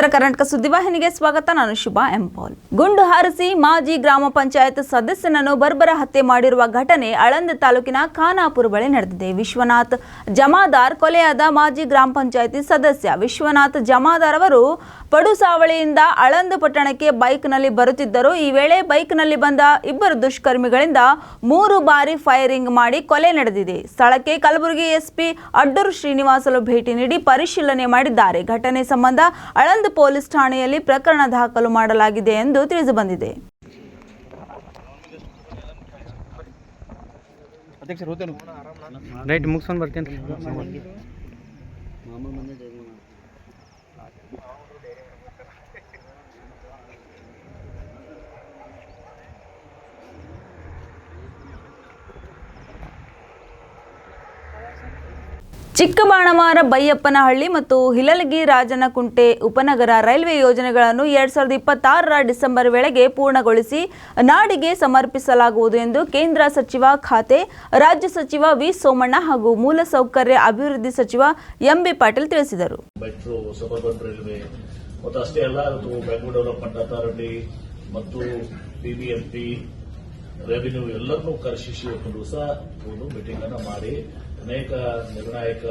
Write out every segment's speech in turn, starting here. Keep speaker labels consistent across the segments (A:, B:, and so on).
A: ಉತ್ತರ ಕರ್ನಾಟಕ ಸುದ್ದಿವಾಹಿನಿಗೆ ಸ್ವಾಗತ ನಾನು ಶುಭ ಎಂ ಪಾಲ್ ಗುಂಡು ಹಾರಿಸಿ ಮಾಜಿ ಗ್ರಾಮ ಪಂಚಾಯತ್ ಸದಸ್ಯನನ್ನು ಬರ್ಬರ ಹತ್ಯೆ ಮಾಡಿರುವ ಘಟನೆ ಅಳಂದ ತಾಲೂಕಿನ ಖಾನಾಪುರ ಬಳಿ ನಡೆದಿದೆ ವಿಶ್ವನಾಥ್ ಜಮಾದಾರ್ ಕೊಲೆಯಾದ ಮಾಜಿ ಗ್ರಾಮ ಪಂಚಾಯತಿ ಸದಸ್ಯ ವಿಶ್ವನಾಥ್ ಜಮಾದಾರ್ ಅವರು ಪಡುಸಾವಳಿಯಿಂದ ಅಳಂದ ಪಟ್ಟಣಕ್ಕೆ ಬೈಕ್ ನಲ್ಲಿ ಬರುತ್ತಿದ್ದರು ಈ ವೇಳೆ ಬೈಕ್ ನಲ್ಲಿ ಬಂದ ಇಬ್ಬರು ದುಷ್ಕರ್ಮಿಗಳಿಂದ ಮೂರು ಬಾರಿ ಫೈರಿಂಗ್ ಮಾಡಿ ಕೊಲೆ ನಡೆದಿದೆ ಸ್ಥಳಕ್ಕೆ ಕಲಬುರಗಿ ಎಸ್ಪಿ ಅಡ್ಡೂರು ಶ್ರೀನಿವಾಸಲು ಭೇಟಿ ನೀಡಿ ಪರಿಶೀಲನೆ ಮಾಡಿದ್ದಾರೆ ಘಟನೆ ಸಂಬಂಧ ಅಳಂದ ಪೊಲೀಸ್ ಠಾಣೆಯಲ್ಲಿ ಪ್ರಕರಣ ದಾಖಲು ಮಾಡಲಾಗಿದೆ ಎಂದು ತಿಳಿದುಬಂದಿದೆ ರೈಟ್ ಮುಗಿಸ್ಕೊಂಡು ಬರ್ತೇನೆ ಚಿಕ್ಕಬಾಣಮಾರ ಬೈಯಪ್ಪನಹಳ್ಳಿ ಮತ್ತು ಹಿಲಲಗಿ ರಾಜನಕುಂಟೆ ಉಪನಗರ ರೈಲ್ವೆ ಯೋಜನೆಗಳನ್ನು ಎರಡ್ ಸಾವಿರದ ಇಪ್ಪತ್ತಾರರ ಡಿಸೆಂಬರ್ ವೇಳೆಗೆ ಪೂರ್ಣಗೊಳಿಸಿ ನಾಡಿಗೆ ಸಮರ್ಪಿಸಲಾಗುವುದು ಎಂದು ಕೇಂದ್ರ ಸಚಿವ ಖಾತೆ ರಾಜ್ಯ ಸಚಿವ ವಿ ಸೋಮಣ್ಣ ಹಾಗೂ ಮೂಲಸೌಕರ್ಯ ಅಭಿವೃದ್ಧಿ ಸಚಿವ ಎಂಬಿ ಪಾಟೀಲ್ ತಿಳಿಸಿದರು ಮತ್ತು
B: ಅನೇಕ ನಿರ್ಣಾಯಕ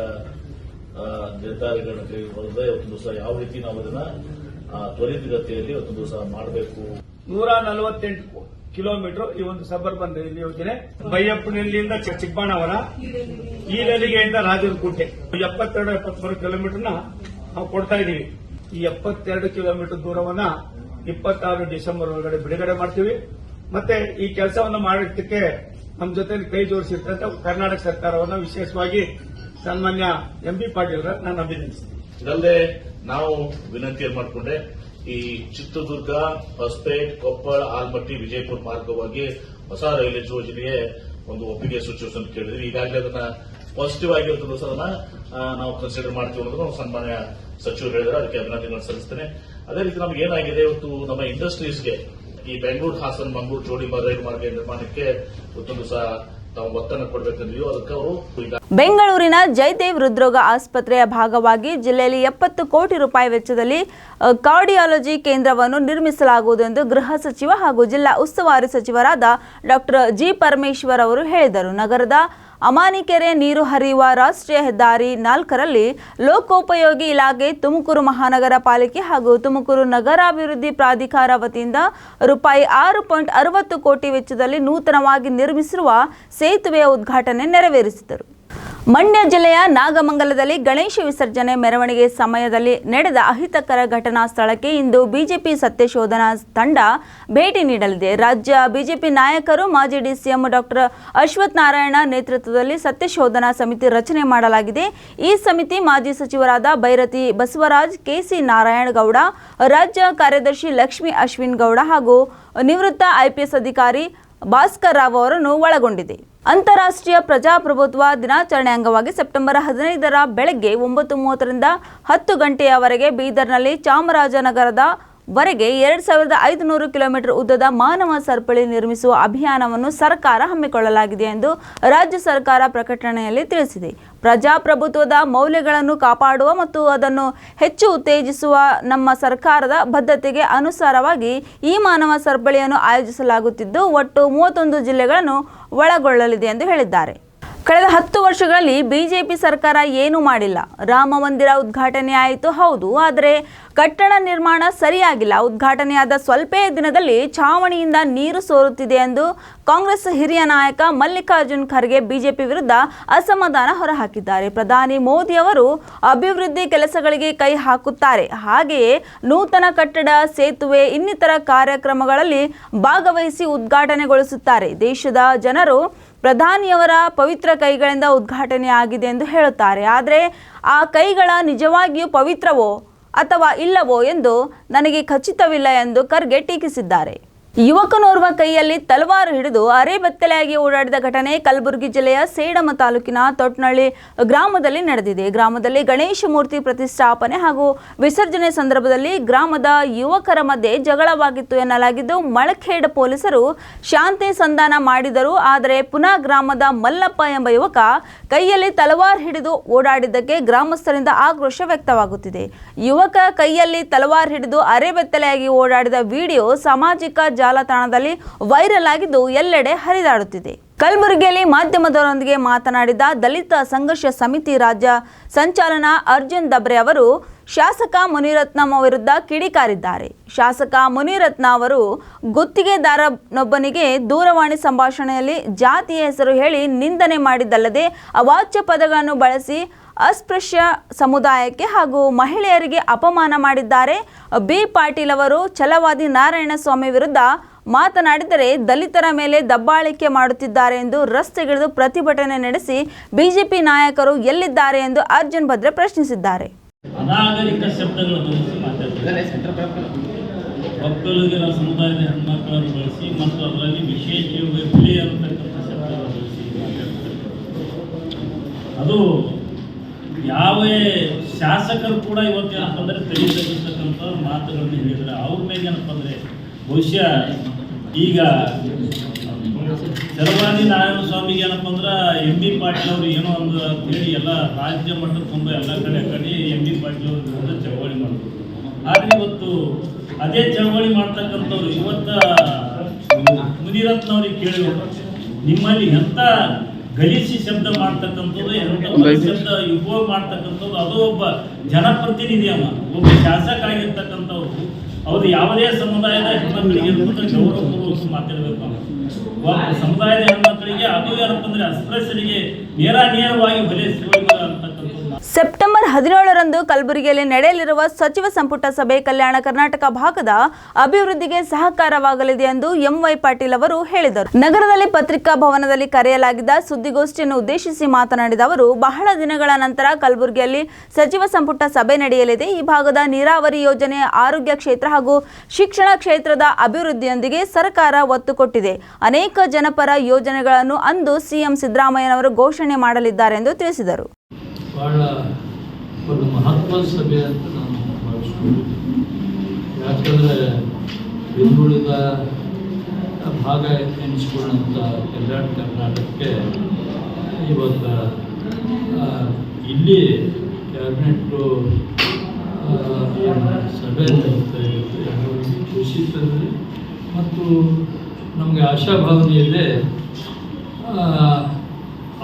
B: ನಿರ್ಧಾರಗಳನ್ನು ಕೈಗೊಳ್ಳದೆ ಒಂದು ದಿವಸ ಯಾವ ರೀತಿ ನಾವು ಅದನ್ನ ತ್ವರಿತಗತಿಯಲ್ಲಿ ಒಂದು ದಿವಸ ಮಾಡಬೇಕು ನೂರ ನಲವತ್ತೆಂಟು ಕಿಲೋಮೀಟರ್ ಈ ಒಂದು ಸಬರ್ಬನ್ ರೈಲು ಯೋಜನೆ ಬೈಯಪ್ಪನಹಳ್ಳಿಯಿಂದ ಚಿಕ್ಕಬಾಣವರ ಈಲಲಿಗೆಯಿಂದ ರಾಜನಕೋಟೆ ಎಪ್ಪತ್ತೆರಡು ಎಪ್ಪತ್ಮೂರು ಕಿಲೋಮೀಟರ್ನ ನಾವು ಕೊಡ್ತಾ ಇದ್ದೀವಿ ಈ ಎಪ್ಪತ್ತೆರಡು ಕಿಲೋಮೀಟರ್ ದೂರವನ್ನ ಇಪ್ಪತ್ತಾರು ಡಿಸೆಂಬರ್ ಒಳಗಡೆ ಬಿಡುಗಡೆ ಮಾಡ್ತೀವಿ ಮತ್ತೆ ಈ ಕೆಲಸವನ್ನು ಮಾಡಿದ್ದಕ್ಕೆ ನಮ್ಮ ಜೊತೆ ಕೈ ಜೋಡಿಸಿರ್ತಕ್ಕಂಥ ಕರ್ನಾಟಕ ಸರ್ಕಾರವನ್ನು ವಿಶೇಷವಾಗಿ ಸನ್ಮಾನ್ಯ ಎಂ ಬಿ ಪಾಟೀಲ್ ನಾನು ಅಭಿನಂದಿಸ್ತೀನಿ ಇದಲ್ಲದೆ ನಾವು ವಿನಂತಿ ಮಾಡಿಕೊಂಡೆ ಈ ಚಿತ್ರದುರ್ಗ ಹೊಸಪೇಟ್ ಕೊಪ್ಪಳ ಆಲ್ಮಟ್ಟಿ ವಿಜಯಪುರ ಮಾರ್ಗವಾಗಿ ಹೊಸ ರೈಲ್ವೆ ಯೋಜನೆಗೆ ಒಂದು ಒಪ್ಪಿಗೆ ಸೂಚಿಸಲು ಕೇಳಿದ್ವಿ ಈಗಾಗಲೇ ಅದನ್ನ ಪಾಸಿಟಿವ್ ಆಗಿರ್ತದ ಅದನ್ನ ನಾವು ಕನ್ಸಿಡರ್ ಮಾಡ್ತೀವಿ ಅನ್ನೋದು ನಾವು ಸನ್ಮಾನ್ಯ ಸಚಿವರು ಹೇಳಿದ್ರೆ ಅದಕ್ಕೆ ಅಭಿನಂದನೆಗಳನ್ನು ಸಲ್ಲಿಸ್ತೇನೆ ಅದೇ ರೀತಿ ನಮ್ಗೆ ಏನಾಗಿದೆ ಇವತ್ತು ನಮ್ಮ ಇಂಡಸ್ಟ್ರೀಸ್ಗೆ ಈ ಬೆಂಗಳೂರು ಹಾಸನ ಮಂಗಳೂರು ಜೋಡಿ ರೈಲು ಮಾರ್ಗ ನಿರ್ಮಾಣಕ್ಕೆ ಉತ್ತಮ
A: ಬೆಂಗಳೂರಿನ ಜಯದೇವ್ ಹೃದ್ರೋಗ ಆಸ್ಪತ್ರೆಯ ಭಾಗವಾಗಿ ಜಿಲ್ಲೆಯಲ್ಲಿ ಎಪ್ಪತ್ತು ಕೋಟಿ ರೂಪಾಯಿ ವೆಚ್ಚದಲ್ಲಿ ಕಾರ್ಡಿಯಾಲಜಿ ಕೇಂದ್ರವನ್ನು ನಿರ್ಮಿಸಲಾಗುವುದು ಎಂದು ಗೃಹ ಸಚಿವ ಹಾಗೂ ಜಿಲ್ಲಾ ಉಸ್ತುವಾರಿ ಸಚಿವರಾದ ಡಾಕ್ಟರ್ ಜಿ ಪರಮೇಶ್ವರ್ ಅವರು ಹೇಳಿದರು ನಗರದ ಅಮಾನಿಕೆರೆ ನೀರು ಹರಿಯುವ ರಾಷ್ಟ್ರೀಯ ಹೆದ್ದಾರಿ ನಾಲ್ಕರಲ್ಲಿ ಲೋಕೋಪಯೋಗಿ ಇಲಾಖೆ ತುಮಕೂರು ಮಹಾನಗರ ಪಾಲಿಕೆ ಹಾಗೂ ತುಮಕೂರು ನಗರಾಭಿವೃದ್ಧಿ ಪ್ರಾಧಿಕಾರ ವತಿಯಿಂದ ರೂಪಾಯಿ ಆರು ಪಾಯಿಂಟ್ ಅರವತ್ತು ಕೋಟಿ ವೆಚ್ಚದಲ್ಲಿ ನೂತನವಾಗಿ ನಿರ್ಮಿಸಿರುವ ಸೇತುವೆಯ ಉದ್ಘಾಟನೆ ನೆರವೇರಿಸಿದರು ಮಂಡ್ಯ ಜಿಲ್ಲೆಯ ನಾಗಮಂಗಲದಲ್ಲಿ ಗಣೇಶ ವಿಸರ್ಜನೆ ಮೆರವಣಿಗೆ ಸಮಯದಲ್ಲಿ ನಡೆದ ಅಹಿತಕರ ಘಟನಾ ಸ್ಥಳಕ್ಕೆ ಇಂದು ಬಿಜೆಪಿ ಸತ್ಯಶೋಧನಾ ತಂಡ ಭೇಟಿ ನೀಡಲಿದೆ ರಾಜ್ಯ ಬಿಜೆಪಿ ನಾಯಕರು ಮಾಜಿ ಡಿಸಿಎಂ ಡಾಕ್ಟರ್ ಅಶ್ವಥ್ ನಾರಾಯಣ ನೇತೃತ್ವದಲ್ಲಿ ಸತ್ಯಶೋಧನಾ ಸಮಿತಿ ರಚನೆ ಮಾಡಲಾಗಿದೆ ಈ ಸಮಿತಿ ಮಾಜಿ ಸಚಿವರಾದ ಭೈರತಿ ಬಸವರಾಜ್ ಕೆಸಿ ನಾರಾಯಣ ಗೌಡ ರಾಜ್ಯ ಕಾರ್ಯದರ್ಶಿ ಲಕ್ಷ್ಮೀ ಅಶ್ವಿನ್ ಗೌಡ ಹಾಗೂ ನಿವೃತ್ತ ಐಪಿಎಸ್ ಅಧಿಕಾರಿ ಭಾಸ್ಕರ್ ರಾವ್ ಅವರನ್ನು ಒಳಗೊಂಡಿದೆ ಅಂತಾರಾಷ್ಟ್ರೀಯ ಪ್ರಜಾಪ್ರಭುತ್ವ ದಿನಾಚರಣೆ ಅಂಗವಾಗಿ ಸೆಪ್ಟೆಂಬರ್ ಹದಿನೈದರ ಬೆಳಗ್ಗೆ ಒಂಬತ್ತು ಮೂವತ್ತರಿಂದ ಹತ್ತು ಗಂಟೆಯವರೆಗೆ ಬೀದರ್ನಲ್ಲಿ ಚಾಮರಾಜನಗರದ ವರೆಗೆ ಎರಡು ಸಾವಿರದ ಐದುನೂರು ಕಿಲೋಮೀಟರ್ ಉದ್ದದ ಮಾನವ ಸರಪಳಿ ನಿರ್ಮಿಸುವ ಅಭಿಯಾನವನ್ನು ಸರ್ಕಾರ ಹಮ್ಮಿಕೊಳ್ಳಲಾಗಿದೆ ಎಂದು ರಾಜ್ಯ ಸರ್ಕಾರ ಪ್ರಕಟಣೆಯಲ್ಲಿ ತಿಳಿಸಿದೆ ಪ್ರಜಾಪ್ರಭುತ್ವದ ಮೌಲ್ಯಗಳನ್ನು ಕಾಪಾಡುವ ಮತ್ತು ಅದನ್ನು ಹೆಚ್ಚು ಉತ್ತೇಜಿಸುವ ನಮ್ಮ ಸರ್ಕಾರದ ಬದ್ಧತೆಗೆ ಅನುಸಾರವಾಗಿ ಈ ಮಾನವ ಸರಪಳಿಯನ್ನು ಆಯೋಜಿಸಲಾಗುತ್ತಿದ್ದು ಒಟ್ಟು ಮೂವತ್ತೊಂದು ಜಿಲ್ಲೆಗಳನ್ನು ಒಳಗೊಳ್ಳಲಿದೆ ಎಂದು ಹೇಳಿದ್ದಾರೆ ಕಳೆದ ಹತ್ತು ವರ್ಷಗಳಲ್ಲಿ ಬಿಜೆಪಿ ಸರ್ಕಾರ ಏನೂ ಮಾಡಿಲ್ಲ ರಾಮ ಮಂದಿರ ಉದ್ಘಾಟನೆ ಆಯಿತು ಹೌದು ಆದರೆ ಕಟ್ಟಡ ನಿರ್ಮಾಣ ಸರಿಯಾಗಿಲ್ಲ ಉದ್ಘಾಟನೆಯಾದ ಸ್ವಲ್ಪ ದಿನದಲ್ಲಿ ಛಾವಣಿಯಿಂದ ನೀರು ಸೋರುತ್ತಿದೆ ಎಂದು ಕಾಂಗ್ರೆಸ್ ಹಿರಿಯ ನಾಯಕ ಮಲ್ಲಿಕಾರ್ಜುನ್ ಖರ್ಗೆ ಬಿಜೆಪಿ ವಿರುದ್ಧ ಅಸಮಾಧಾನ ಹೊರಹಾಕಿದ್ದಾರೆ ಪ್ರಧಾನಿ ಮೋದಿ ಅವರು ಅಭಿವೃದ್ಧಿ ಕೆಲಸಗಳಿಗೆ ಕೈ ಹಾಕುತ್ತಾರೆ ಹಾಗೆಯೇ ನೂತನ ಕಟ್ಟಡ ಸೇತುವೆ ಇನ್ನಿತರ ಕಾರ್ಯಕ್ರಮಗಳಲ್ಲಿ ಭಾಗವಹಿಸಿ ಉದ್ಘಾಟನೆಗೊಳಿಸುತ್ತಾರೆ ದೇಶದ ಜನರು ಪ್ರಧಾನಿಯವರ ಪವಿತ್ರ ಕೈಗಳಿಂದ ಉದ್ಘಾಟನೆ ಆಗಿದೆ ಎಂದು ಹೇಳುತ್ತಾರೆ ಆದರೆ ಆ ಕೈಗಳ ನಿಜವಾಗಿಯೂ ಪವಿತ್ರವೋ ಅಥವಾ ಇಲ್ಲವೋ ಎಂದು ನನಗೆ ಖಚಿತವಿಲ್ಲ ಎಂದು ಖರ್ಗೆ ಟೀಕಿಸಿದ್ದಾರೆ ಯುವಕನೋರ್ವ ಕೈಯಲ್ಲಿ ತಲವಾರು ಹಿಡಿದು ಬೆತ್ತಲೆಯಾಗಿ ಓಡಾಡಿದ ಘಟನೆ ಕಲಬುರಗಿ ಜಿಲ್ಲೆಯ ಸೇಡಮ ತಾಲೂಕಿನ ತೊಟ್ನಳ್ಳಿ ಗ್ರಾಮದಲ್ಲಿ ನಡೆದಿದೆ ಗ್ರಾಮದಲ್ಲಿ ಗಣೇಶ ಮೂರ್ತಿ ಪ್ರತಿಷ್ಠಾಪನೆ ಹಾಗೂ ವಿಸರ್ಜನೆ ಸಂದರ್ಭದಲ್ಲಿ ಗ್ರಾಮದ ಯುವಕರ ಮಧ್ಯೆ ಜಗಳವಾಗಿತ್ತು ಎನ್ನಲಾಗಿದ್ದು ಮಳಖೇಡ ಪೊಲೀಸರು ಶಾಂತಿ ಸಂಧಾನ ಮಾಡಿದರು ಆದರೆ ಪುನಃ ಗ್ರಾಮದ ಮಲ್ಲಪ್ಪ ಎಂಬ ಯುವಕ ಕೈಯಲ್ಲಿ ತಲವಾರ್ ಹಿಡಿದು ಓಡಾಡಿದ್ದಕ್ಕೆ ಗ್ರಾಮಸ್ಥರಿಂದ ಆಕ್ರೋಶ ವ್ಯಕ್ತವಾಗುತ್ತಿದೆ ಯುವಕ ಕೈಯಲ್ಲಿ ತಲವಾರ್ ಹಿಡಿದು ಬೆತ್ತಲೆಯಾಗಿ ಓಡಾಡಿದ ವಿಡಿಯೋ ಸಾಮಾಜಿಕ ಜಾಲತಾಣದಲ್ಲಿ ವೈರಲ್ ಆಗಿದ್ದು ಎಲ್ಲೆಡೆ ಹರಿದಾಡುತ್ತಿದೆ ಕಲಬುರಗಿಯಲ್ಲಿ ಮಾಧ್ಯಮದವರೊಂದಿಗೆ ಮಾತನಾಡಿದ ದಲಿತ ಸಂಘರ್ಷ ಸಮಿತಿ ರಾಜ್ಯ ಸಂಚಾಲನ ಅರ್ಜುನ್ ದಬ್ರೆ ಅವರು ಶಾಸಕ ಮುನಿರತ್ನಂ ವಿರುದ್ಧ ಕಿಡಿಕಾರಿದ್ದಾರೆ ಶಾಸಕ ಮುನಿರತ್ನ ಅವರು ಗುತ್ತಿಗೆದಾರನೊಬ್ಬನಿಗೆ ದೂರವಾಣಿ ಸಂಭಾಷಣೆಯಲ್ಲಿ ಜಾತಿಯ ಹೆಸರು ಹೇಳಿ ನಿಂದನೆ ಮಾಡಿದ್ದಲ್ಲದೆ ಅವಾಚ್ಯ ಪದಗಳನ್ನು ಬಳಸಿ ಅಸ್ಪೃಶ್ಯ ಸಮುದಾಯಕ್ಕೆ ಹಾಗೂ ಮಹಿಳೆಯರಿಗೆ ಅಪಮಾನ ಮಾಡಿದ್ದಾರೆ ಬಿ ಪಾಟೀಲ್ ಅವರು ಛಲವಾದಿ ನಾರಾಯಣಸ್ವಾಮಿ ವಿರುದ್ಧ ಮಾತನಾಡಿದರೆ ದಲಿತರ ಮೇಲೆ ದಬ್ಬಾಳಿಕೆ ಮಾಡುತ್ತಿದ್ದಾರೆ ಎಂದು ರಸ್ತೆಗಿಳಿದು ಪ್ರತಿಭಟನೆ ನಡೆಸಿ ಬಿಜೆಪಿ ನಾಯಕರು ಎಲ್ಲಿದ್ದಾರೆ ಎಂದು ಅರ್ಜುನ್ ಭದ್ರೆ ಪ್ರಶ್ನಿಸಿದ್ದಾರೆ ಅನಾಗರಿಕ
B: ಅದು ಯಾವ ಶಾಸಕರು ಕೂಡ ಇವತ್ತು ಏನಪ್ಪ ಅಂದರೆ ಮಾತುಗಳನ್ನು ಹೇಳಿದರೆ ಅವ್ರ ಮೇಲೆ ಏನಪ್ಪ ಅಂದರೆ ಬಹುಶಃ ಈಗ ಶರ್ವಾನಿ ನಾರಾಯಣ ಸ್ವಾಮಿಗೆ ಏನಪ್ಪ ಅಂದ್ರೆ ಎಂ ಬಿ ಪಾಟೀಲ್ ಅವರು ಏನೋ ಒಂದು ಹೇಳಿ ಎಲ್ಲ ರಾಜ್ಯ ಮಟ್ಟದ ತುಂಬ ಎಲ್ಲ ಕಡೆ ಕಡೆ ಎಂ ಬಿ ಪಾಟೀಲ್ ಅವರು ಚಳವಳಿ ಮಾಡಿದ್ರು ಆದರೆ ಇವತ್ತು ಅದೇ ಚಳವಳಿ ಮಾಡ್ತಕ್ಕಂಥವ್ರು ಇವತ್ತು ಮುನಿರತ್ನವ್ರಿಗೆ ಕೇಳಿದ್ರು ಕೇಳಿ ನಿಮ್ಮಲ್ಲಿ ಎಂಥ ಗಳಿಸಿ ಶಬ್ದ ಮಾಡ್ತಕ್ಕಂಥದ್ದು ಶಬ್ದ ಉಪಯೋಗ ಮಾಡ್ತಕ್ಕಂಥದ್ದು ಅದು ಒಬ್ಬ ಜನಪ್ರತಿನಿಧಿ ಒಬ್ಬ ಶಾಸಕ ಆಗಿರ್ತಕ್ಕಂಥವ್ರು ಅವರು ಯಾವುದೇ ಸಮುದಾಯದ ಹೆಣ್ಮಕ್ಳಿಗೆ ಗೌರವಪೂರ್ವಕ ಮಾತಾಡಬೇಕು ಸಮುದಾಯದ ಹೆಣ್ಮಕ್ಳಿಗೆ ಅದು ಏನಪ್ಪ ಅಂದ್ರೆ ಅಸ್ಪೃಶ್ಯರಿಗೆ ನೇರ ನೇರವಾಗಿ ಬಲೆ ಸಿಗುವ ಸೆಪ್ಟೆಂಬರ್ ಹದಿನೇಳರಂದು ಕಲಬುರಗಿಯಲ್ಲಿ ನಡೆಯಲಿರುವ ಸಚಿವ ಸಂಪುಟ ಸಭೆ ಕಲ್ಯಾಣ ಕರ್ನಾಟಕ ಭಾಗದ ಅಭಿವೃದ್ಧಿಗೆ ಸಹಕಾರವಾಗಲಿದೆ ಎಂದು ಎಂ ವೈ ಪಾಟೀಲ್ ಅವರು ಹೇಳಿದರು ನಗರದಲ್ಲಿ ಪತ್ರಿಕಾ ಭವನದಲ್ಲಿ ಕರೆಯಲಾಗಿದ್ದ ಸುದ್ದಿಗೋಷ್ಠಿಯನ್ನು ಉದ್ದೇಶಿಸಿ ಮಾತನಾಡಿದ ಅವರು ಬಹಳ ದಿನಗಳ ನಂತರ ಕಲಬುರಗಿಯಲ್ಲಿ ಸಚಿವ ಸಂಪುಟ ಸಭೆ ನಡೆಯಲಿದೆ ಈ ಭಾಗದ ನೀರಾವರಿ ಯೋಜನೆ ಆರೋಗ್ಯ ಕ್ಷೇತ್ರ ಹಾಗೂ ಶಿಕ್ಷಣ ಕ್ಷೇತ್ರದ ಅಭಿವೃದ್ಧಿಯೊಂದಿಗೆ ಸರ್ಕಾರ ಒತ್ತು ಕೊಟ್ಟಿದೆ ಅನೇಕ ಜನಪರ ಯೋಜನೆಗಳನ್ನು ಅಂದು ಸಿಎಂ ಸಿದ್ದರಾಮಯ್ಯನವರು ಘೋಷಣೆ ಮಾಡಲಿದ್ದಾರೆ ಎಂದು ತಿಳಿಸಿದರು ಭಾಳ ಒಂದು ಮಹತ್ವದ ಸಭೆ ಅಂತ ನಾನು ಭಾವಿಸ್ಕೊಂಡು ಯಾಕಂದರೆ ಹಿಂದುಳಿದ ಭಾಗ ಎನಿಸ್ಕೊಂಡಂತ ಕಲ್ಯಾಣ ಕರ್ನಾಟಕಕ್ಕೆ ಇವತ್ತು ಇಲ್ಲಿ ಕ್ಯಾಬಿನೆಟ್ಟು ಸಭೆ ನಡೆಸ್ತಾ ಇರುತ್ತೆ ಖುಷಿ ತಂದರೆ ಮತ್ತು ನಮಗೆ ಆಶಾಭಾವನೆಯಲ್ಲೇ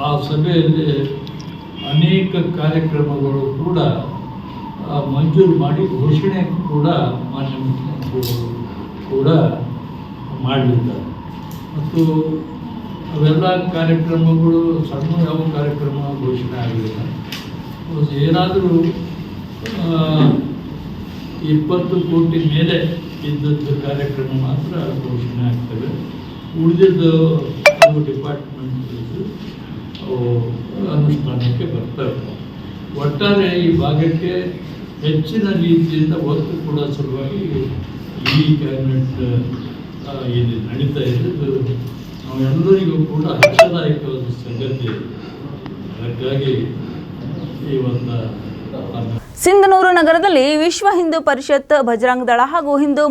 B: ಆ ಸಭೆಯಲ್ಲಿ ಅನೇಕ ಕಾರ್ಯಕ್ರಮಗಳು ಕೂಡ ಮಂಜೂರು ಮಾಡಿ ಘೋಷಣೆ ಕೂಡ ಮಾನ್ಯ ಮುಖ್ಯಮಂತ್ರಿಗಳು ಕೂಡ ಮಾಡಲಿದ್ದಾರೆ ಮತ್ತು ಅವೆಲ್ಲ ಕಾರ್ಯಕ್ರಮಗಳು ಸಣ್ಣ ಯಾವ ಕಾರ್ಯಕ್ರಮ ಘೋಷಣೆ ಆಗಲಿಲ್ಲ ಏನಾದರೂ ಇಪ್ಪತ್ತು ಕೋಟಿ ಮೇಲೆ ಇದ್ದದ್ದು ಕಾರ್ಯಕ್ರಮ ಮಾತ್ರ ಘೋಷಣೆ ಆಗ್ತವೆ ಉಳಿದಿದ್ದು ಡಿಪಾರ್ಟ್ಮೆಂಟ್ ಅನುಷ್ಠಾನಕ್ಕೆ ಬರ್ತವೆ ಒಟ್ಟಾರೆ ಈ ಭಾಗಕ್ಕೆ ಹೆಚ್ಚಿನ ರೀತಿಯಿಂದ ಒತ್ತು ಕೂಡ ಸಲುವಾಗಿ ಈ ಕ್ಯಾಬಿನೆಟ್ ಇಲ್ಲಿ ನಡೀತಾ ಇರೋದು ನಾವೆಲ್ಲರಿಗೂ ಕೂಡ ಹರ್ಷದಾಯಕವಾದ ಸಂಗತಿ ಅದಕ್ಕಾಗಿ ಈ ಒಂದು ಸಿಂಧನೂರು ನಗರದಲ್ಲಿ ವಿಶ್ವ ಹಿಂದೂ ಪರಿಷತ್ ಬಜರಂಗ ದಳ ಹಾಗೂ ಹಿಂದೂ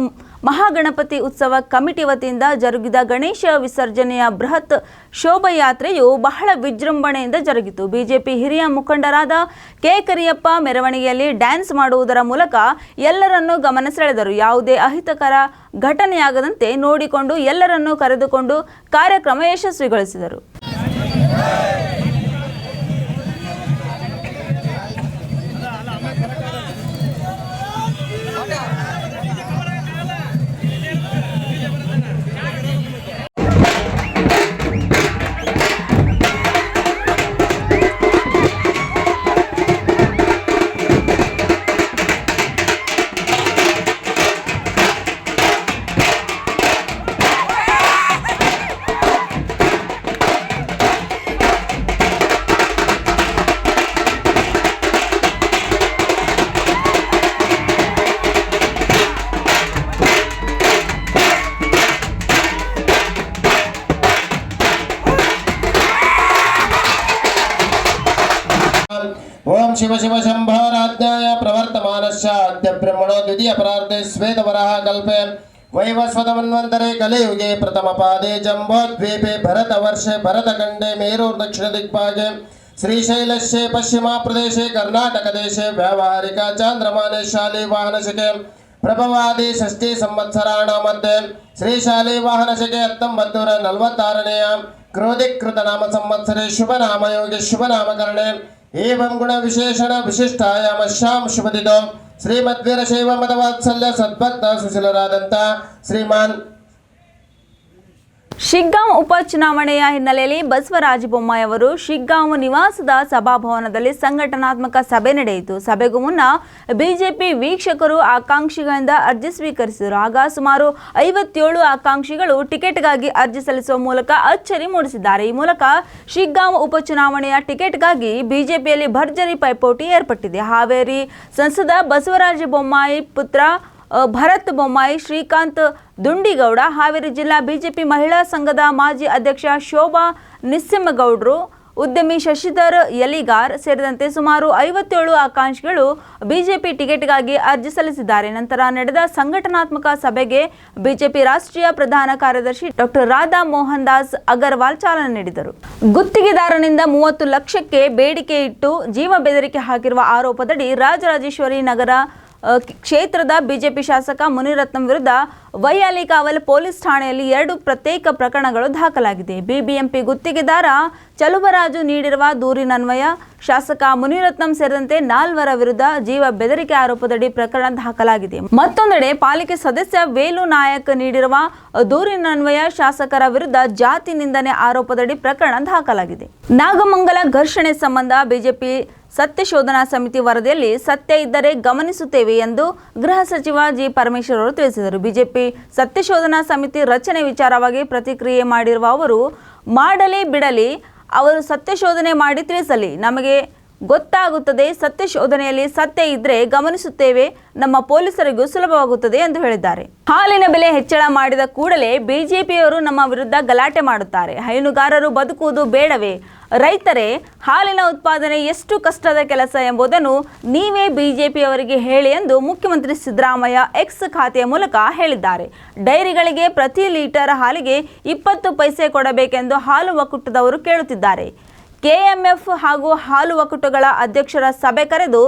B: ಮಹಾಗಣಪತಿ ಉತ್ಸವ ಕಮಿಟಿ ವತಿಯಿಂದ ಜರುಗಿದ ಗಣೇಶ ವಿಸರ್ಜನೆಯ ಬೃಹತ್ ಶೋಭಯಾತ್ರೆಯು ಬಹಳ ವಿಜೃಂಭಣೆಯಿಂದ ಜರುಗಿತು ಬಿಜೆಪಿ ಹಿರಿಯ ಮುಖಂಡರಾದ ಕೆ ಕರಿಯಪ್ಪ ಮೆರವಣಿಗೆಯಲ್ಲಿ ಡ್ಯಾನ್ಸ್ ಮಾಡುವುದರ ಮೂಲಕ ಎಲ್ಲರನ್ನೂ ಗಮನ ಸೆಳೆದರು ಯಾವುದೇ ಅಹಿತಕರ ಘಟನೆಯಾಗದಂತೆ ನೋಡಿಕೊಂಡು ಎಲ್ಲರನ್ನೂ ಕರೆದುಕೊಂಡು ಕಾರ್ಯಕ್ರಮ ಯಶಸ್ವಿಗೊಳಿಸಿದರು शिव शिव शंभराध्याय शिवशिवशम्भाराध्याय प्रवर्तमानश्चाद्य ब्रह्मणो श्वेत वराह कल्पे वैवस्वतमन्वन्तरे कलियुगे पादे जम्बोद्वीपे भरत भरत वर्षे खंडे भरतवर्षे भरतखण्डे मेरुर्दक्षिणदिग्भागे श्रीशैलस्य कर्नाटक कर्णाटकदेशे व्यावहारिक चांद्रमाने शाले वाहन वाहनशके ಪ್ರಭವಾದಿ ಷಷ್ಠಿ वाहन ಮಧ್ಯೆ ಶ್ರೀಶಾಲಿ ವಾಹನಶಕೆ ಹತ್ತೊಂಬತ್ತೂರ ನಲವತ್ತಾರನೆಯ ಕ್ರೋಧೀಕೃತ ನಾಮ ಸಂವತ್ಸರೆ ಶುಭ ನಾಮಯೋಗಿ ಶುಭ ನಾಮಕರಣೆ ఏం గుణవిశేషణ విశిష్టాయామశ్యాం శుభదితో శ్రీమద్వీరశైవ మతవాత్సల్య సద్భక్త సుశీలరాదంత శ్రీమాన్
A: ಶಿಗ್ಗಾಂವ್ ಉಪಚುನಾವಣೆಯ ಹಿನ್ನೆಲೆಯಲ್ಲಿ ಬಸವರಾಜ ಬೊಮ್ಮಾಯಿ ಅವರು ಶಿಗ್ಗಾಂವ್ ನಿವಾಸದ ಸಭಾಭವನದಲ್ಲಿ ಸಂಘಟನಾತ್ಮಕ ಸಭೆ ನಡೆಯಿತು ಸಭೆಗೂ ಮುನ್ನ ಬಿಜೆಪಿ ವೀಕ್ಷಕರು ಆಕಾಂಕ್ಷಿಗಳಿಂದ ಅರ್ಜಿ ಸ್ವೀಕರಿಸಿದರು ಆಗ ಸುಮಾರು ಐವತ್ತೇಳು ಆಕಾಂಕ್ಷಿಗಳು ಟಿಕೆಟ್ಗಾಗಿ ಅರ್ಜಿ ಸಲ್ಲಿಸುವ ಮೂಲಕ ಅಚ್ಚರಿ ಮೂಡಿಸಿದ್ದಾರೆ ಈ ಮೂಲಕ ಶಿಗ್ಗಾಂವ್ ಉಪಚುನಾವಣೆಯ ಟಿಕೆಟ್ಗಾಗಿ ಬಿಜೆಪಿಯಲ್ಲಿ ಭರ್ಜರಿ ಪೈಪೋಟಿ ಏರ್ಪಟ್ಟಿದೆ ಹಾವೇರಿ ಸಂಸದ ಬಸವರಾಜ ಬೊಮ್ಮಾಯಿ ಪುತ್ರ ಭರತ್ ಬೊಮ್ಮಾಯಿ ಶ್ರೀಕಾಂತ್ ದುಂಡಿಗೌಡ ಹಾವೇರಿ ಜಿಲ್ಲಾ ಬಿಜೆಪಿ ಮಹಿಳಾ ಸಂಘದ ಮಾಜಿ ಅಧ್ಯಕ್ಷ ಶೋಭಾ ನಿಸ್ಸಿಂಹಗೌಡ್ರು ಉದ್ಯಮಿ ಶಶಿಧರ್ ಯಲಿಗಾರ್ ಸೇರಿದಂತೆ ಸುಮಾರು ಐವತ್ತೇಳು ಆಕಾಂಕ್ಷಿಗಳು ಬಿಜೆಪಿ ಟಿಕೆಟ್ಗಾಗಿ ಅರ್ಜಿ ಸಲ್ಲಿಸಿದ್ದಾರೆ ನಂತರ ನಡೆದ ಸಂಘಟನಾತ್ಮಕ ಸಭೆಗೆ ಬಿಜೆಪಿ ರಾಷ್ಟ್ರೀಯ ಪ್ರಧಾನ ಕಾರ್ಯದರ್ಶಿ ಡಾಕ್ಟರ್ ರಾಧಾ ಮೋಹನ್ ದಾಸ್ ಅಗರ್ವಾಲ್ ಚಾಲನೆ ನೀಡಿದರು ಗುತ್ತಿಗೆದಾರನಿಂದ ಮೂವತ್ತು ಲಕ್ಷಕ್ಕೆ ಬೇಡಿಕೆ ಇಟ್ಟು ಜೀವ ಬೆದರಿಕೆ ಹಾಕಿರುವ ಆರೋಪದಡಿ ರಾಜರಾಜೇಶ್ವರಿ ನಗರ ಕ್ಷೇತ್ರದ ಬಿಜೆಪಿ ಶಾಸಕ ಮುನಿರತ್ನಂ ವಿರುದ್ಧ ವೈಯಾಲಿ ಕಾವಲ್ ಪೊಲೀಸ್ ಠಾಣೆಯಲ್ಲಿ ಎರಡು ಪ್ರತ್ಯೇಕ ಪ್ರಕರಣಗಳು ದಾಖಲಾಗಿದೆ ಬಿಬಿಎಂಪಿ ಗುತ್ತಿಗೆದಾರ ಚಲುವರಾಜು ನೀಡಿರುವ ದೂರಿನನ್ವಯ ಶಾಸಕ ಮುನಿರತ್ನಂ ಸೇರಿದಂತೆ ನಾಲ್ವರ ವಿರುದ್ಧ ಜೀವ ಬೆದರಿಕೆ ಆರೋಪದಡಿ ಪ್ರಕರಣ ದಾಖಲಾಗಿದೆ ಮತ್ತೊಂದೆಡೆ ಪಾಲಿಕೆ ಸದಸ್ಯ ವೇಲು ನಾಯಕ್ ನೀಡಿರುವ ದೂರಿನನ್ವಯ ಶಾಸಕರ ವಿರುದ್ಧ ಜಾತಿ ನಿಂದನೆ ಆರೋಪದಡಿ ಪ್ರಕರಣ ದಾಖಲಾಗಿದೆ ನಾಗಮಂಗಲ ಘರ್ಷಣೆ ಸಂಬಂಧ ಬಿಜೆಪಿ ಸತ್ಯ ಶೋಧನಾ ಸಮಿತಿ ವರದಿಯಲ್ಲಿ ಸತ್ಯ ಇದ್ದರೆ ಗಮನಿಸುತ್ತೇವೆ ಎಂದು ಗೃಹ ಸಚಿವ ಜಿ ಪರಮೇಶ್ವರ್ ಅವರು ತಿಳಿಸಿದರು ಬಿಜೆಪಿ ಸತ್ಯ ಶೋಧನಾ ಸಮಿತಿ ರಚನೆ ವಿಚಾರವಾಗಿ ಪ್ರತಿಕ್ರಿಯೆ ಮಾಡಿರುವ ಅವರು ಮಾಡಲಿ ಬಿಡಲಿ ಅವರು ಸತ್ಯ ಶೋಧನೆ ಮಾಡಿ ತಿಳಿಸಲಿ ನಮಗೆ ಗೊತ್ತಾಗುತ್ತದೆ ಸತ್ಯ ಶೋಧನೆಯಲ್ಲಿ ಸತ್ಯ ಇದ್ರೆ ಗಮನಿಸುತ್ತೇವೆ ನಮ್ಮ ಪೊಲೀಸರಿಗೂ ಸುಲಭವಾಗುತ್ತದೆ ಎಂದು ಹೇಳಿದ್ದಾರೆ ಹಾಲಿನ ಬೆಲೆ ಹೆಚ್ಚಳ ಮಾಡಿದ ಕೂಡಲೇ ಬಿಜೆಪಿಯವರು ನಮ್ಮ ವಿರುದ್ಧ ಗಲಾಟೆ ಮಾಡುತ್ತಾರೆ ಹೈನುಗಾರರು ಬದುಕುವುದು ಬೇಡವೇ ರೈತರೇ ಹಾಲಿನ ಉತ್ಪಾದನೆ ಎಷ್ಟು ಕಷ್ಟದ ಕೆಲಸ ಎಂಬುದನ್ನು ನೀವೇ ಬಿಜೆಪಿಯವರಿಗೆ ಹೇಳಿ ಎಂದು ಮುಖ್ಯಮಂತ್ರಿ ಸಿದ್ದರಾಮಯ್ಯ ಎಕ್ಸ್ ಖಾತೆಯ ಮೂಲಕ ಹೇಳಿದ್ದಾರೆ ಡೈರಿಗಳಿಗೆ ಪ್ರತಿ ಲೀಟರ್ ಹಾಲಿಗೆ ಇಪ್ಪತ್ತು ಪೈಸೆ ಕೊಡಬೇಕೆಂದು ಹಾಲು ಒಕ್ಕೂಟದವರು ಕೇಳುತ್ತಿದ್ದಾರೆ ಕೆಎಂಎಫ್ ಹಾಗೂ ಹಾಲು ಒಕ್ಕೂಟಗಳ ಅಧ್ಯಕ್ಷರ ಸಭೆ ಕರೆದು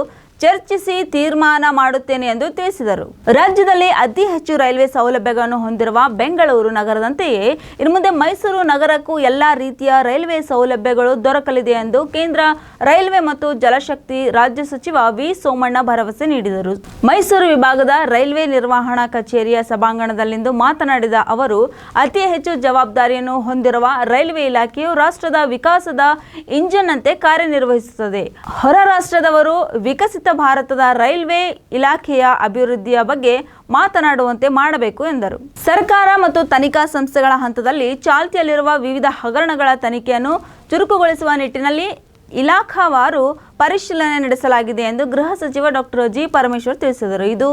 A: ಚರ್ಚಿಸಿ ತೀರ್ಮಾನ ಮಾಡುತ್ತೇನೆ ಎಂದು ತಿಳಿಸಿದರು ರಾಜ್ಯದಲ್ಲಿ ಅತಿ ಹೆಚ್ಚು ರೈಲ್ವೆ ಸೌಲಭ್ಯಗಳನ್ನು ಹೊಂದಿರುವ ಬೆಂಗಳೂರು ನಗರದಂತೆಯೇ ಇನ್ನು ಮುಂದೆ ಮೈಸೂರು ನಗರಕ್ಕೂ ಎಲ್ಲ ರೀತಿಯ ರೈಲ್ವೆ ಸೌಲಭ್ಯಗಳು ದೊರಕಲಿದೆ ಎಂದು ಕೇಂದ್ರ ರೈಲ್ವೆ ಮತ್ತು ಜಲಶಕ್ತಿ ರಾಜ್ಯ ಸಚಿವ ವಿ ಸೋಮಣ್ಣ ಭರವಸೆ ನೀಡಿದರು ಮೈಸೂರು ವಿಭಾಗದ ರೈಲ್ವೆ ನಿರ್ವಹಣಾ ಕಚೇರಿಯ ಸಭಾಂಗಣದಲ್ಲಿಂದು ಮಾತನಾಡಿದ ಅವರು ಅತಿ ಹೆಚ್ಚು ಜವಾಬ್ದಾರಿಯನ್ನು ಹೊಂದಿರುವ ರೈಲ್ವೆ ಇಲಾಖೆಯು ರಾಷ್ಟ್ರದ ವಿಕಾಸದ ಇಂಜಿನ್ ಅಂತೆ ಕಾರ್ಯನಿರ್ವಹಿಸುತ್ತದೆ ಹೊರ ರಾಷ್ಟ್ರದವರು ವಿಕಸಿತ ಸಂಯುಕ್ತ ಭಾರತದ ರೈಲ್ವೆ ಇಲಾಖೆಯ ಅಭಿವೃದ್ಧಿಯ ಬಗ್ಗೆ ಮಾತನಾಡುವಂತೆ ಮಾಡಬೇಕು ಎಂದರು ಸರ್ಕಾರ ಮತ್ತು ತನಿಖಾ ಸಂಸ್ಥೆಗಳ ಹಂತದಲ್ಲಿ ಚಾಲ್ತಿಯಲ್ಲಿರುವ ವಿವಿಧ ಹಗರಣಗಳ ತನಿಖೆಯನ್ನು ಚುರುಕುಗೊಳಿಸುವ ನಿಟ್ಟಿನಲ್ಲಿ ಇಲಾಖಾವಾರು ಪರಿಶೀಲನೆ ನಡೆಸಲಾಗಿದೆ ಎಂದು ಗೃಹ ಸಚಿವ ಡಾಕ್ಟರ್ ಜಿ ಪರಮೇಶ್ವರ್ ತಿಳಿಸಿದರು ಇದು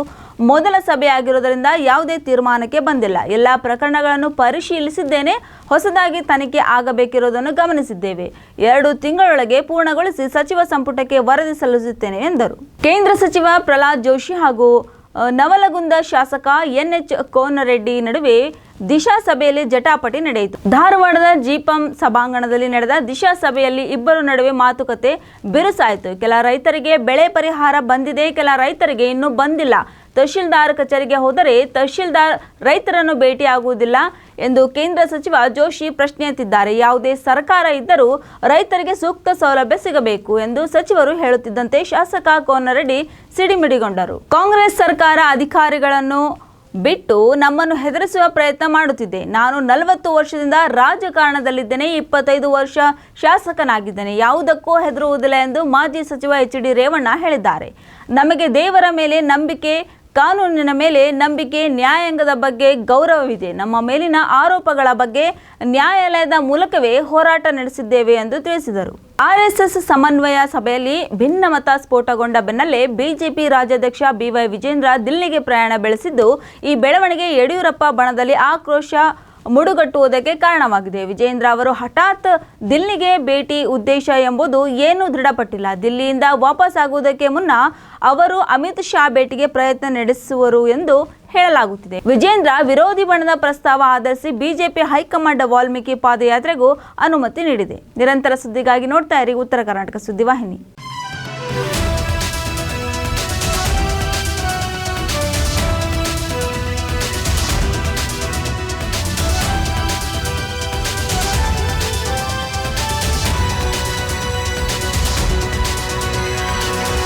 A: ಮೊದಲ ಸಭೆಯಾಗಿರುವುದರಿಂದ ಯಾವುದೇ ತೀರ್ಮಾನಕ್ಕೆ ಬಂದಿಲ್ಲ ಎಲ್ಲ ಪ್ರಕರಣಗಳನ್ನು ಪರಿಶೀಲಿಸಿದ್ದೇನೆ ಹೊಸದಾಗಿ ತನಿಖೆ ಆಗಬೇಕಿರುವುದನ್ನು ಗಮನಿಸಿದ್ದೇವೆ ಎರಡು ತಿಂಗಳೊಳಗೆ ಪೂರ್ಣಗೊಳಿಸಿ ಸಚಿವ ಸಂಪುಟಕ್ಕೆ ವರದಿ ಸಲ್ಲಿಸುತ್ತೇನೆ ಎಂದರು ಕೇಂದ್ರ ಸಚಿವ ಪ್ರಹ್ಲಾದ್ ಜೋಶಿ ಹಾಗೂ ನವಲಗುಂದ ಶಾಸಕ ಎನ್ಎಚ್ ಕೋನರೆಡ್ಡಿ ನಡುವೆ ದಿಶಾ ಸಭೆಯಲ್ಲಿ ಜಟಾಪಟಿ ನಡೆಯಿತು ಧಾರವಾಡದ ಜಿಪಂ ಸಭಾಂಗಣದಲ್ಲಿ ನಡೆದ ದಿಶಾ ಸಭೆಯಲ್ಲಿ ಇಬ್ಬರು ನಡುವೆ ಮಾತುಕತೆ ಬಿರುಸಾಯಿತು ಕೆಲ ರೈತರಿಗೆ ಬೆಳೆ ಪರಿಹಾರ ಬಂದಿದೆ ಕೆಲ ರೈತರಿಗೆ ಇನ್ನೂ ಬಂದಿಲ್ಲ ತಹಶೀಲ್ದಾರ್ ಕಚೇರಿಗೆ ಹೋದರೆ ತಹಶೀಲ್ದಾರ್ ರೈತರನ್ನು ಭೇಟಿಯಾಗುವುದಿಲ್ಲ ಎಂದು ಕೇಂದ್ರ ಸಚಿವ ಜೋಶಿ ಪ್ರಶ್ನೆ ಎತ್ತಿದ್ದಾರೆ ಯಾವುದೇ ಸರ್ಕಾರ ಇದ್ದರೂ ರೈತರಿಗೆ ಸೂಕ್ತ ಸೌಲಭ್ಯ ಸಿಗಬೇಕು ಎಂದು ಸಚಿವರು ಹೇಳುತ್ತಿದ್ದಂತೆ ಶಾಸಕ ಕೋನರೆಡ್ಡಿ ಸಿಡಿಮಿಡಿಗೊಂಡರು ಕಾಂಗ್ರೆಸ್ ಸರ್ಕಾರ ಅಧಿಕಾರಿಗಳನ್ನು ಬಿಟ್ಟು ನಮ್ಮನ್ನು ಹೆದರಿಸುವ ಪ್ರಯತ್ನ ಮಾಡುತ್ತಿದೆ ನಾನು ನಲವತ್ತು ವರ್ಷದಿಂದ ರಾಜಕಾರಣದಲ್ಲಿದ್ದೇನೆ ಇಪ್ಪತ್ತೈದು ವರ್ಷ ಶಾಸಕನಾಗಿದ್ದೇನೆ ಯಾವುದಕ್ಕೂ ಹೆದರುವುದಿಲ್ಲ ಎಂದು ಮಾಜಿ ಸಚಿವ ಎಚ್ ಡಿ ರೇವಣ್ಣ ಹೇಳಿದ್ದಾರೆ ನಮಗೆ ದೇವರ ಮೇಲೆ ನಂಬಿಕೆ ಕಾನೂನಿನ ಮೇಲೆ ನಂಬಿಕೆ ನ್ಯಾಯಾಂಗದ ಬಗ್ಗೆ ಗೌರವವಿದೆ ನಮ್ಮ ಮೇಲಿನ ಆರೋಪಗಳ ಬಗ್ಗೆ ನ್ಯಾಯಾಲಯದ ಮೂಲಕವೇ ಹೋರಾಟ ನಡೆಸಿದ್ದೇವೆ ಎಂದು ತಿಳಿಸಿದರು ಆರ್ಎಸ್ಎಸ್ ಸಮನ್ವಯ ಸಭೆಯಲ್ಲಿ ಭಿನ್ನಮತ ಸ್ಫೋಟಗೊಂಡ ಬೆನ್ನಲ್ಲೇ ಬಿಜೆಪಿ ರಾಜ್ಯಾಧ್ಯಕ್ಷ ಬಿವೈ ವಿಜೇಂದ್ರ ದಿಲ್ಲಿಗೆ ಪ್ರಯಾಣ ಬೆಳೆಸಿದ್ದು ಈ ಬೆಳವಣಿಗೆ ಯಡಿಯೂರಪ್ಪ ಬಣದಲ್ಲಿ ಆಕ್ರೋಶ ಮುಡುಗಟ್ಟುವುದಕ್ಕೆ ಕಾರಣವಾಗಿದೆ ವಿಜೇಂದ್ರ ಅವರು ಹಠಾತ್ ದಿಲ್ಲಿಗೆ ಭೇಟಿ ಉದ್ದೇಶ ಎಂಬುದು ಏನೂ ದೃಢಪಟ್ಟಿಲ್ಲ ದಿಲ್ಲಿಯಿಂದ ವಾಪಸ್ ಆಗುವುದಕ್ಕೆ ಮುನ್ನ ಅವರು ಅಮಿತ್ ಶಾ ಭೇಟಿಗೆ ಪ್ರಯತ್ನ ನಡೆಸುವರು ಎಂದು ಹೇಳಲಾಗುತ್ತಿದೆ ವಿಜೇಂದ್ರ ವಿರೋಧಿ ಬಣ್ಣದ ಪ್ರಸ್ತಾವ ಆಧರಿಸಿ ಬಿಜೆಪಿ ಹೈಕಮಾಂಡ್ ವಾಲ್ಮೀಕಿ ಪಾದಯಾತ್ರೆಗೂ ಅನುಮತಿ ನೀಡಿದೆ ನಿರಂತರ ಸುದ್ದಿಗಾಗಿ ನೋಡ್ತಾ ಇರಿ ಉತ್ತರ ಕರ್ನಾಟಕ ಸುದ್ದಿವಾಹಿನಿ